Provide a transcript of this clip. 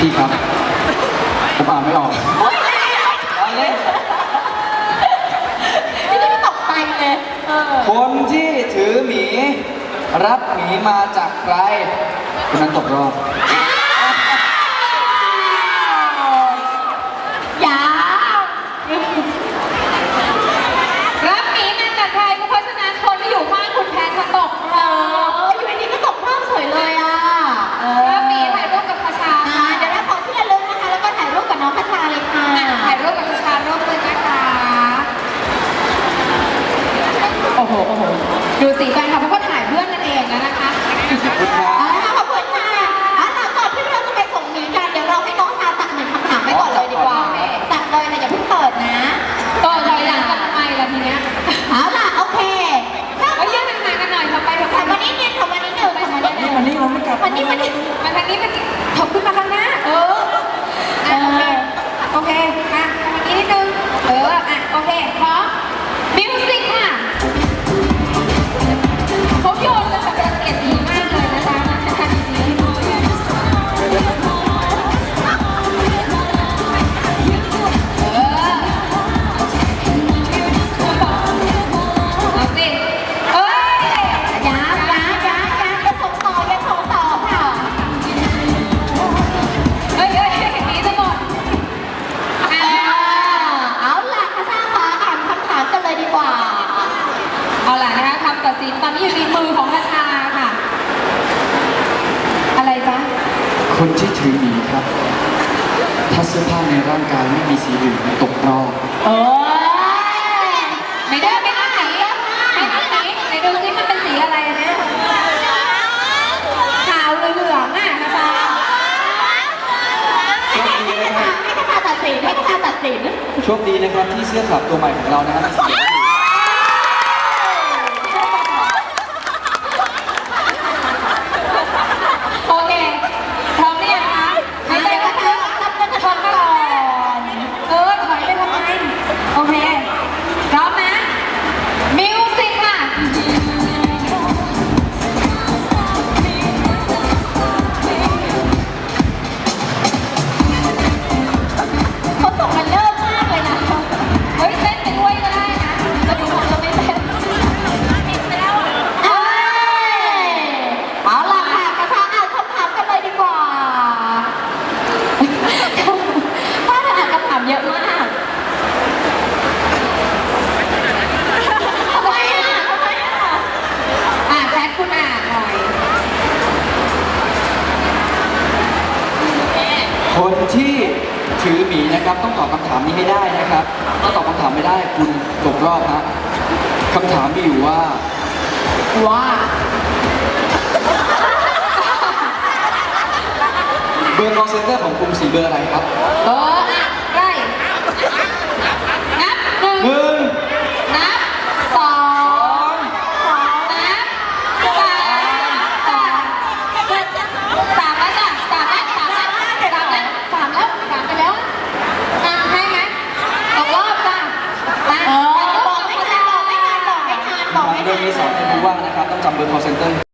พี่ครับผมอ่านไม่ออกเอาเล่นไม่ได้ตกใจเลยคนที่ถือหมี รับหมีมาจากใครคุณนั้นตกรอบ ม่กลับวันนี้มันมาทางนี้มา นตอนนี้อยู่ในมือของราชาค่ะ อะไรจ๊ะ คนที่ถือหมีครับ ถ้าเสื้อผ้าในร่างกายไม่มีสีเหลืองตกรอบเอ้ยไม่ได้ไม่ได้สีไม่ได้สีไหนดูซิมันเป็นสีอะไรนะ ขาวหรือเหลืองอะราชาโชคดีนะครับให้คาชาตัดสินให้คาชาตัดสิน โชคดีนะครับที่เสื้อขับตัวใหม่ของเรานะฮะสี เยอะมากทำไมอะทำไมอะอะแพทคุณอ่านหน่อยคนที่ถือหมีนะครับ ต้องตอบคำถามนี้ให้ได้นะครับ ถ้าตอบคำถามไม่ได้คุณตกรอบฮะคำถามมีอยู่ว่า ว่าเบอร์ call center ของกรุงศรีเบอร์อะไรครับ เอออะได้นับหนึ่ง หนึ่ง นับสองนับสามสามสามแล้วจ้ะสามแล้วสามแล้วสามแล้วสามแล้วสามไปแล้วอะให้ไหมตกรอบจ้ะมา เออบอกไม่ทันบอกไม่ทันบอกไม่ทันบอกไม่ เรื่อง ทัน นี้ สอนให้รู้ว่านะครับต้องจำเบอร์ call center